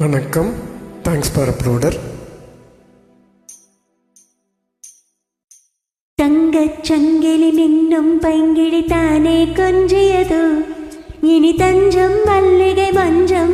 வணக்கம் thanks for uploader തങ്കച്ചെങ്കിലും നിന്നും പൈങ്കിടി താനെ കൊഞ്ചിയതു ഇനി തഞ്ചം മല്ലികെ മഞ്ചം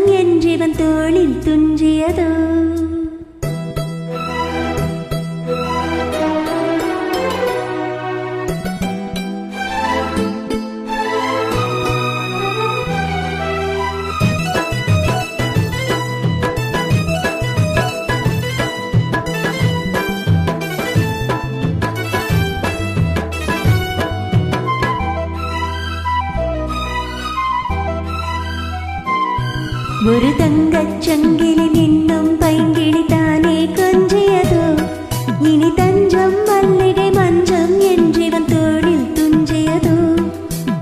ഒരു തങ്കച്ചെങ്കിലും നിന്നും പൈങ്കിളി താനേ കൊഞ്ചിയതോ ഇനി തഞ്ചം മല്ലിടെ മഞ്ചം എന്റിവൻ തോടിൽ തുഞ്ചിയതോ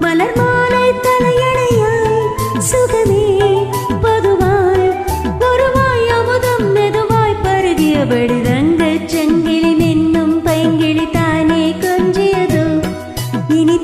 മലർമാലൈ തലയണയായി സുഖമേ പതുവായി ഒരുവായി അമുതം മെതുവായി പരുകിയപടി തങ്കച്ചെങ്കിലും നിന്നും പൈങ്കിളി താനേ കൊഞ്ചിയതോ ഇനി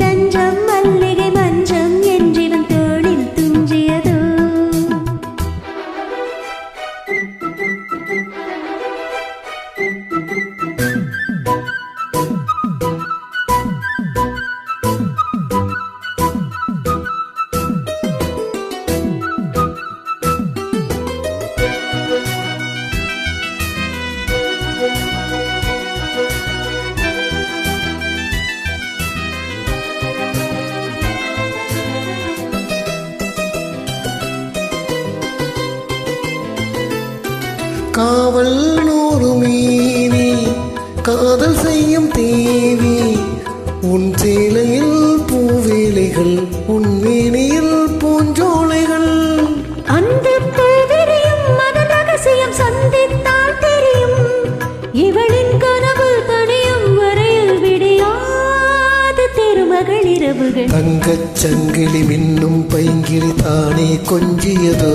காவல் நூறு மீறி காதல் செய்யும் தேவி. உன் சேலையில் பூவேலைகள் உன் மேனியில் பூஞ்சோலைகள். அந்த பூவிரியும் அதன் ரகசியம் சந்தித்தால் தெரியும். இவளின் கனவு தனியும் வரையில் விடியாது திருமகள் இரவுகள். தங்கச் சங்கிலி மின்னும் பைங்கிரி தானே கொஞ்சியதோ.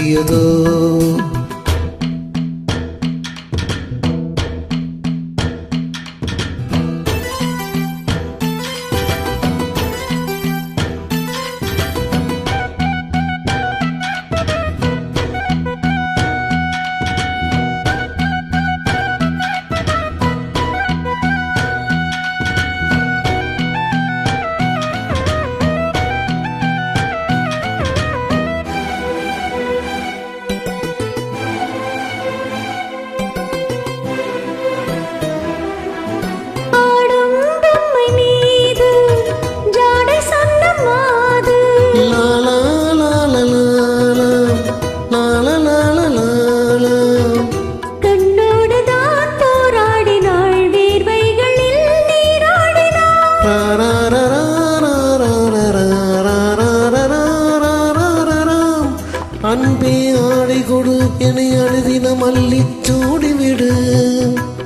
அழுதின மல்லிச்சூடி விடு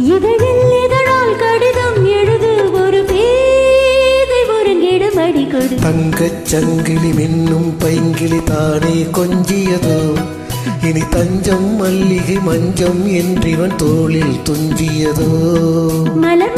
இதழில் இதழால் கடிதம் எழுது ஒரு பேதை ஒருங்கிடம் அடி கொடு தங்கச் சங்கிலி மின்னும் பைங்கிளி தானே கொஞ்சியதோ. இனி தஞ்சம் மல்லிகை மஞ்சம் என்றிவன் தோளில் துஞ்சியதோ. மலர்